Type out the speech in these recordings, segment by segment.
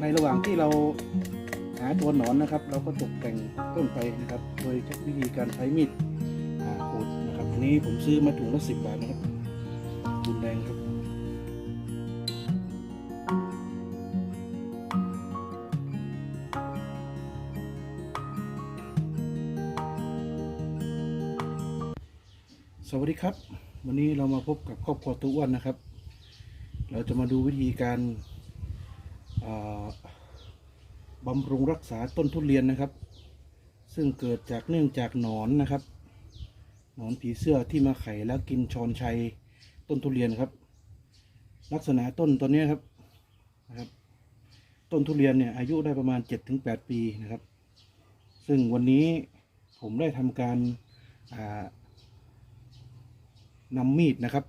ในระหว่างที่เราหาตัวหนอนนะครับ เราก็ตกแต่งต้นไปนะครับ โดยใช้วิธีการใช้มีดขูดนะครับอันนี้ผมซื้อมาถุงละสิบบาทนะครับรุนแรงครับสวัสดีครับ วันนี้เรามาพบกับครอบครัวตัวอ้วนนะครับ เราจะมาดูวิธีการ บำรุงรักษาต้นทุเรียนนะครับ ซึ่งเกิดจากเนื่องจากหนอนนะครับ หนอนผีเสื้อที่มาไข่แล้วกินชอนชัยต้นทุเรียนครับ ลักษณะต้นตัวเนี้ครับนะครับ ต้นทุเรียนเนี่ยอายุได้ประมาณ 7-8 ปีนะครับ ซึ่งวันนี้ผมได้ทำการนำมีดนะครับ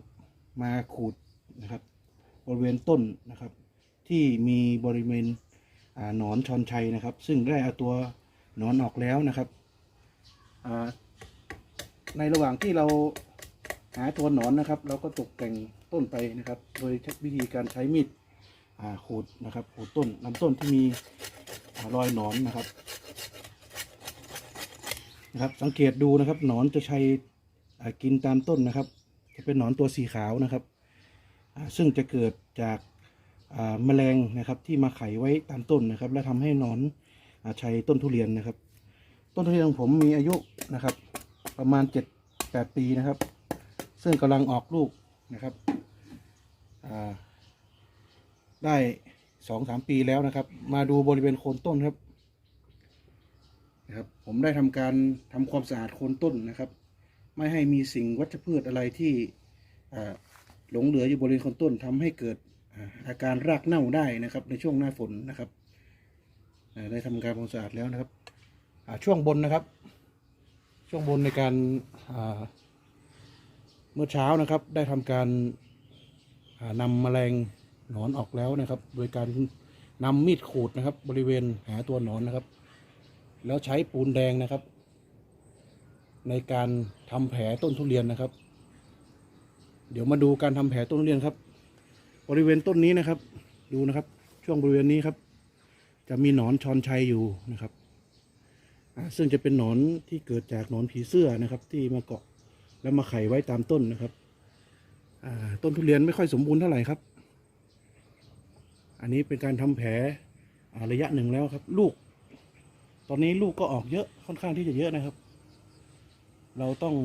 มาขูดนะครับ บริเวณต้นนะครับ ที่มีบริเวณหนอนชอนชัยนะครับ ซึ่งได้เอาตัวหนอนออกแล้วนะครับในระหว่างที่เราหาตัวหนอนนะครับ เราก็ตกแต่งต้นไปนะครับ โดยใช้วิธีการใช้มีดขูดนะครับขูดต้นลำต้นที่มีอรอยหนอนนะครับนะครับ สังเกตดูนะครับ หนอนจะใช้กินตามต้นนะครับ จะเป็นหนอนตัวสีขาวนะครับ ซึ่งจะเกิดจาก แมลงนะครับที่มาไขไว้ตามต้นนะครับ และทำให้หนอนอาชัยต้นทุเรียนนะครับ ต้นทุเรียนของผมมีอายุนะครับ ประมาณเจ็ดแปดปีนะครับ ซึ่งกำลังออกลูกนะครับได้สองสามปีแล้วนะครับ มาดูบริเวณโคนต้นครับนะครับผมได้ทำการทำความสะอาดโคนต้นนะครับ ไม่ให้มีสิ่งวัชพืชอะไรที่หลงเหลืออยู่บริเวณโคนต้นทำให้เกิด อาการรากเน่าได้นะครับ ในช่วงหน้าฝนนะครับได้ทำการความสะอาดแล้วนะครับช่วงบนนะครับ ช่วงบนในการเมื่อเช้านะครับ ได้ทำการอ่านำแมลงหนอนออกแล้วนะครับ โดยการนำมีดขูดนะครับ บริเวณหาตัวหนอนนะครับ แล้วใช้ปูนแดงนะครับ ในการทำแผลต้นทุเรียนนะครับ เดี๋ยวมาดูการทำแผลต้นทุเรียนครับ บริเวณต้นนี้นะครับ ดูนะครับ ช่วงบริเวณนี้ครับ จะมีหนอนชอนชัยอยู่นะครับซึ่งจะเป็นหนอนที่เกิดจากหนอนผีเสื้อนะครับ ที่มาเกาะแล้วมาไข่ไว้ตามต้นนะครับต้นทุเรียนไม่ค่อยสมบูรณ์เท่าไหร่ครับ อันนี้เป็นการทำแผลระยะหนึ่งแล้วครับ ลูก ตอนนี้ลูกก็ออกเยอะค่อนข้างที่จะเยอะนะครับ เราต้อง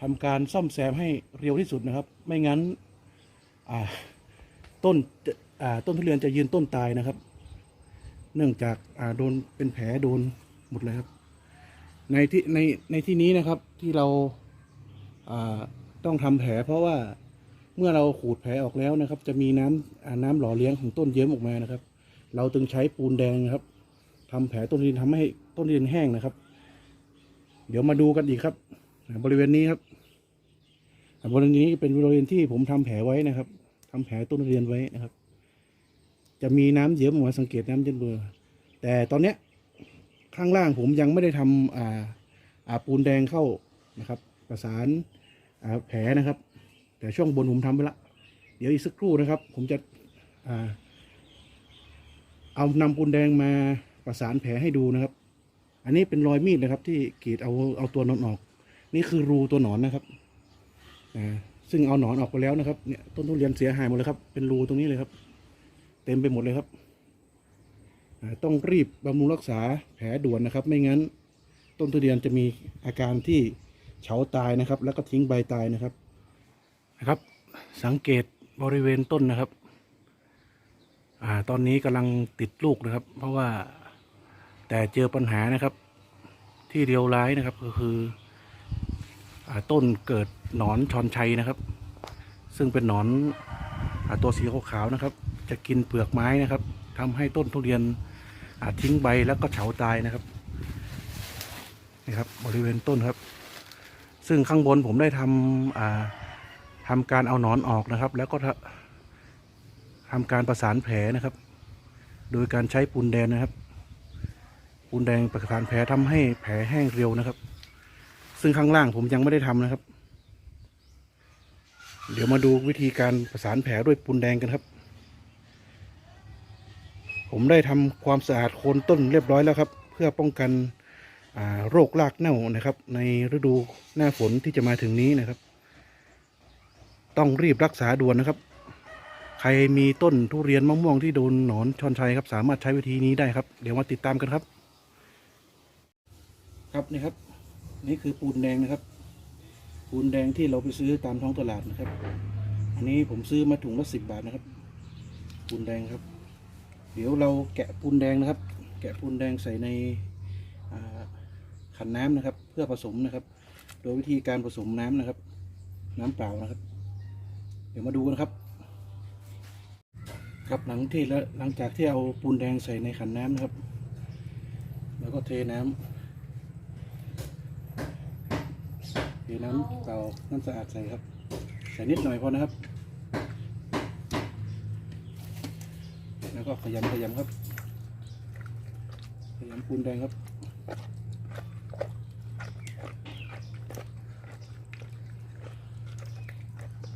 ทำการซ่อมแซมให้เร็วที่สุดนะครับ ไม่งั้น ต้นต้นทุเรียนจะยืนต้นตายนะครับ เนื่องจากโดนเป็นแผลโดนหมดเลยครับ ในที่ในในที่นี้นะครับที่เราต้องทำแผลเพราะว่าเมื่อเราขูดแผลออกแล้วนะครับ จะมีน้ำอ่าน้ำหล่อเลี้ยงของต้นเยิ้มออกมานะครับ เราจึงใช้ปูนแดงนะครับทำแผลต้นทุเรียนทำให้ต้นทุเรียนแห้งนะครับ เดี๋ยวมาดูกันอีกครับ บริเวณนี้ครับ บริเวณนี้เป็นบริเวณที่ผมทำแผลไว้นะครับทำแผลต้นเรียนไว้นะครับ จะมีน้ำเยิ้มออกมาสังเกตน้ำเยิ้มเบอร์แต่ตอนเนี้ยข้างล่างผมยังไม่ได้ทำอ่าอาปูนแดงเข้านะครับ ประสานอ่าแผลนะครับ แต่ช่วงบนผมทำไปละเดี๋ยวอีกสักครู่นะครับ ผมจะอ่าเอานำปูนแดงมาประสานแผลให้ดูนะครับ อันนี้เป็นรอยมีดนะครับ ที่กรีดเอาเอาตัวหนอนออก นี่คือรูตัวหนอนนะครับ ซึ่งเอาหนอนออกไปแล้วนะครับเนี่ยต้นทุเรียนเสียหายหมดเลยครับ เป็นรูตรงนี้เลยครับ เต็มไปหมดเลยครับต้องรีบบำรุงรักษาแผลด่วนนะครับ ไม่งั้นต้นทุเรียนจะมีอาการที่เฉาตายนะครับ แล้วก็ทิ้งใบตายนะครับนะครับ สังเกตบริเวณต้นนะครับอ่าตอนนี้กำลังติดลูกนะครับ เพราะว่าแต่เจอปัญหานะครับ ที่เรียวร้ายนะครับก็คือ ต้นเกิดหนอนชอนชัยนะครับ ซึ่งเป็นหนอนอตัวสีขาวๆนะครับ จะกินเปลือกไม้นะครับทำให้ต้นทุเรียนทิ้งใบแล้วก็เฉาตายนะครับนี่ครับบริเวณต้นครับ ซึ่งข้างบนผมได้ทำอ่าทำการเอาหนอนออกนะครับ แล้วก็ทำทำการประสานแผลนะครับ โดยการใช้ปูนแดงนะครับ ปูนแดงประสานแผลทำให้แผลแห้งเร็วนะครับ ซึ่งข้างล่างผมยังไม่ได้ทำนะครับ เดี๋ยวมาดูวิธีการประสานแผลด้วยปูนแดงกันครับ ผมได้ทำความสะอาดโคนต้นเรียบร้อยแล้วครับ เพื่อป้องกันโรครากเน่านะครับ ในฤดูหน้าฝนที่จะมาถึงนี้นะครับ ต้องรีบรักษาด่วนนะครับ ใครมีต้นทุเรียนมะม่วงที่โดนหนอนชอนชัยครับ สามารถใช้วิธีนี้ได้ครับ เดี๋ยวมาติดตามกันครับ ครับนี่ครับ นี่คือปูนแดงนะครับ ปูนแดงที่เราไปซื้อตามท้องตลาดนะครับ อันนี้ผมซื้อมาถุงละสิบบาทนะครับ ปูนแดงครับ เดี๋ยวเราแกะปูนแดงนะครับ แกะปูนแดงใส่ในขันน้ำนะครับ เพื่อผสมนะครับ โดยวิธีการผสมน้ำนะครับ น้ำเปล่านะครับ เดี๋ยวมาดูกันครับ ครับหลังที่แล้วหลังจากที่เอาปูนแดงใส่ในขันน้ำนะครับ แล้วก็เทน้ำ เทน้ำเปล่าน้ำสะอาดใส่ครับ ใส่นิดหน่อยพอนะครับ แล้วก็ขยำขยำครับ ขยำปูนแดงครับ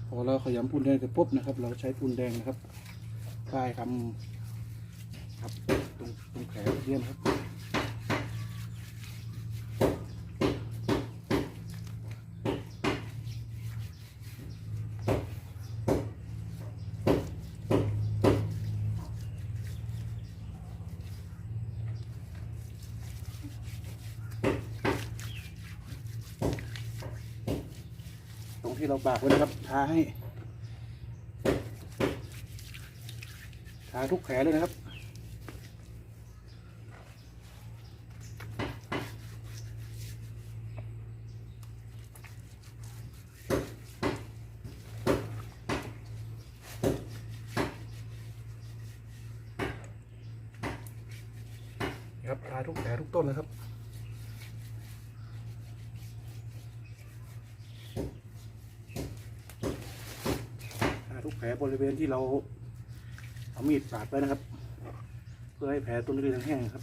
พอเราขยำปูนแดงเสร็จปุ๊บนะครับ เราใช้ปูนแดงนะครับป้ายคำครับตรงตรงแผลเทียนครับ ที่เราบากไว้นะครับ ทาให้ ทาทุกแผลเลยนะครับ ครับทาทุกแผลทุกต้นนะครับทาทุก แผลบริเวณที่เราเอามีดปาดไปนะครับ เพื่อให้แผลต้นทุเรียนแห้งครับ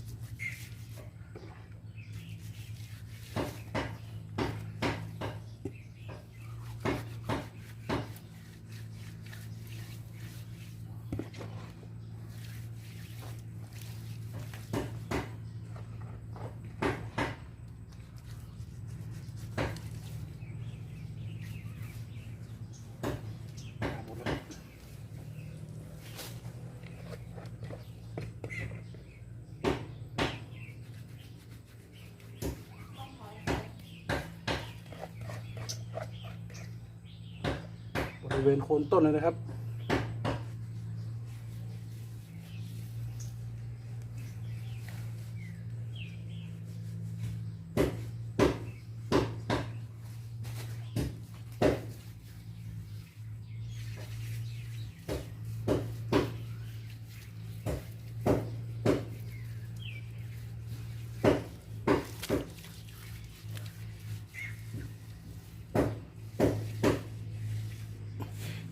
ริเวณโคนต้นเลยนะครับ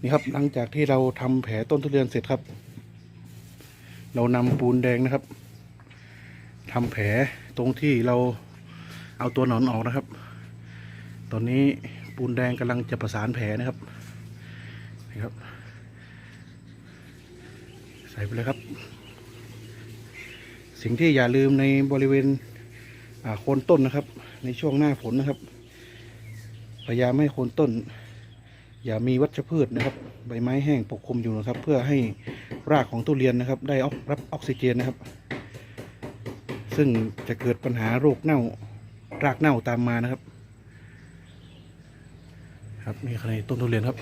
นี่ครับหลังจากที่เราทำแผลต้นทุเรียนเสร็จครับ เรานำปูนแดงนะครับทำแผลตรงที่เราเอาตัวหนอนออกนะครับ ตอนนี้ปูนแดงกำลังจะประสานแผลนะครับนี่ครับ ใส่ไปเลยครับ สิ่งที่อย่าลืมในบริเวณโคนต้นนะครับ ในช่วงหน้าฝนนะครับ พยายามให้โคนต้น อย่ามีวัชพืชนะครับ ใบไม้แห้งปกคลุมอยู่นะครับ เพื่อให้รากของทุเรียนนะครับ ได้ออกรับออกซิเจนนะครับ ซึ่งจะเกิดปัญหาโรคเน่ารากเน่าตามมานะครับ ครับนี่คือในต้นทุเรียนครับ